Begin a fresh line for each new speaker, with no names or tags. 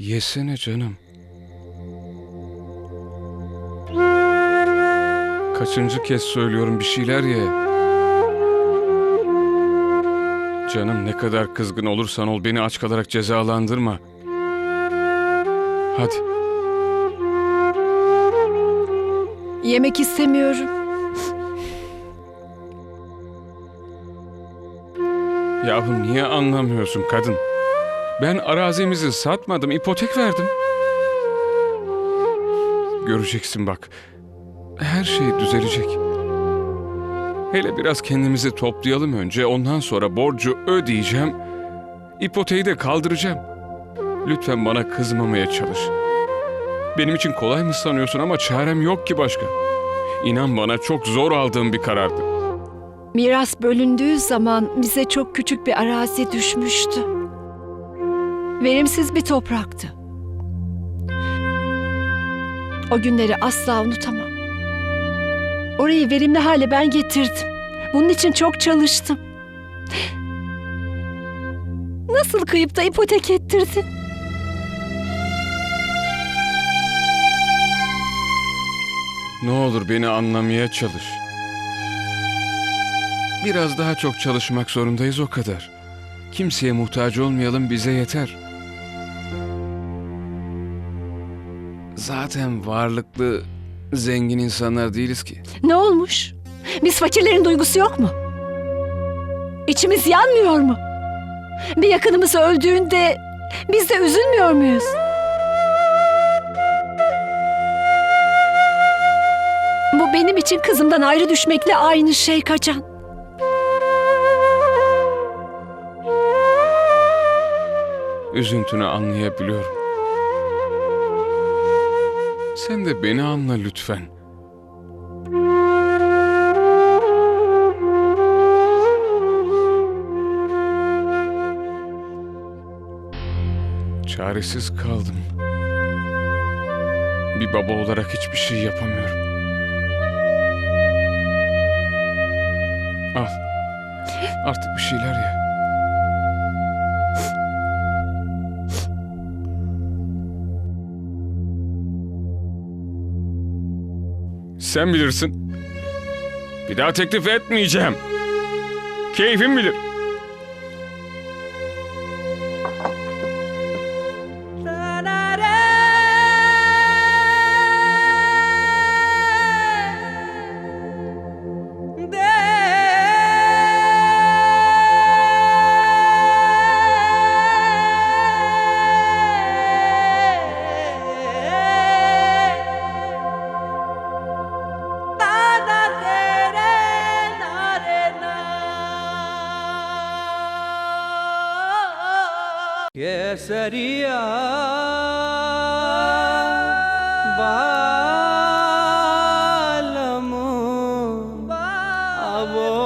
Yesene canım. Kaçıncı kez söylüyorum bir şeyler ye. Canım ne kadar kızgın olursan ol beni aç kalarak cezalandırma. Hadi.
Yemek istemiyorum.
Yahu niye anlamıyorsun kadın? Ben arazimizi satmadım, ipotek verdim. Göreceksin bak. Her şey düzelecek. Hele biraz kendimizi toplayalım önce. Ondan sonra borcu ödeyeceğim. İpoteği de kaldıracağım. Lütfen bana kızmamaya çalış. Benim için kolay mı sanıyorsun ama çarem yok ki başka. İnan bana çok zor aldığım bir karardı.
Miras bölündüğü zaman bize çok küçük bir arazi düşmüştü. Verimsiz bir topraktı. O günleri asla unutamam. Orayı verimli hale ben getirdim. Bunun için çok çalıştım. Nasıl kıyıp da ipotek ettirdin?
Ne olur beni anlamaya çalış. Biraz daha çok çalışmak zorundayız o kadar. Kimseye muhtaç olmayalım bize yeter. Zaten varlıklı, zengin insanlar değiliz ki.
Ne olmuş? Biz fakirlerin duygusu yok mu? İçimiz yanmıyor mu? Bir yakınımız öldüğünde biz de üzülmüyor muyuz? Bu benim için kızımdan ayrı düşmekle aynı şey kaçan.
Üzüntünü anlayabiliyorum. Sen de beni anla lütfen. Çaresiz kaldım. Bir baba olarak hiçbir şey yapamıyorum. Al. Artık bir şeyler ye. Sen bilirsin. Bir daha teklif etmeyeceğim. Keyfim bilir.
¿Qué sería?